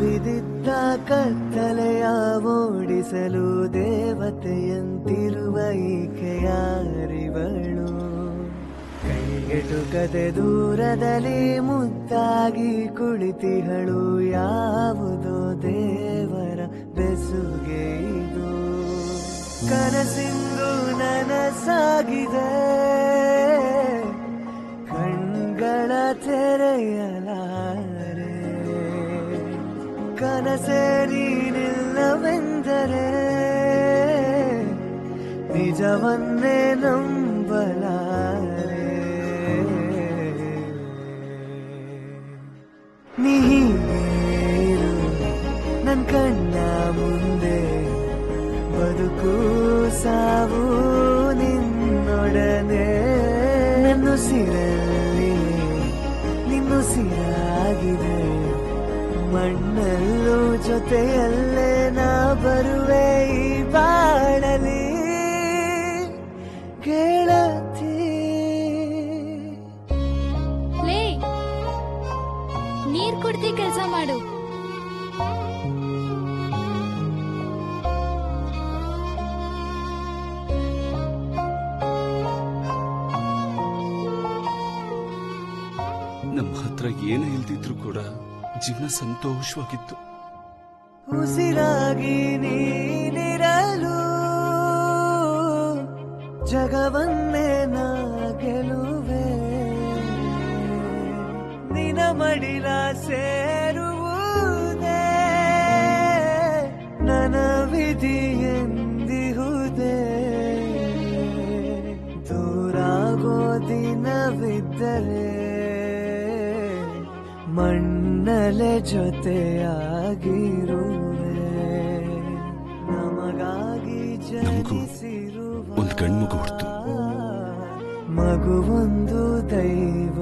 ಕವಿದಿದ್ದ ಕತ್ತಲೆಯ ಓಡಿಸಲು ದೇವತೆಯಂತಿರುವ ಈಕೆಯಾರಿವಳು. ಕೈಗೆಟುಕದೆ ದೂರದಲ್ಲಿ ಮುದ್ದಾಗಿ ಕುಳಿತಿಹಳು, ಯಾವುದೋ ದೇವರ ಬೆಸುಗೆ ಇದು? ಕನಸಿಂದು ನನಸಾಗಿದೆ, ಕಣ್ಗಳ ತೆರೆಯಲಾರೆ ಕನಸೇ ನಿಲ್ಲವೆಂದರೆ ನಿಜವನ್ನೇ ನಂಬಲಾರೆ. ನೀರು ನನ್ ಕಣ್ಣ ಮುಂದೆ ಬದುಕು ಸಾವು ನಿನ್ನೊಡನೆ. ನನ್ನುಸಿರಲ್ಲಿ ನಿನ್ನುಸಿರಾಗಿದೆ ಮಣ್ಣಲ್ಲೂ ಜೊತೆಯಲ್ಲೇ ನಾ ಬರುವೆ ಈ ಬಾಳಲಿ ಕೇಳತಿ. ಲೇ ನೀರ್ ಕುಡ್ತಿ ಕೆಲಸ ಮಾಡು. ನಮ್ಮ ಹತ್ರ ಏನೇ ಇಲ್ದಿದ್ರು ಕೂಡ ಜೀವನ ಸಂತೋಷವಾಗಿತ್ತು. ಉಸಿರಾಗಿ ನೀನಿರಲು, ಜಗವನ್ನೇ ನಾ ಗೆಲುವೆ ನಿನ ಮಡಿಲ ಸೇರುವುದೇ ನನ ವಿಧಿ ಎಂದಿಹುದೇ. ದೂರಾಗೋ ದಿನವಿದ್ದರೆ ಮಣ್ಣಲೆ ಜೊತೆಯಾಗಿರುವೆ ನಮಗಾಗಿ ನಮಗೂ ಜನಿಸಿರುವ ಒಂದ್ ಹುಟ್ತು. ಮಗುವೊಂದು ದೈವ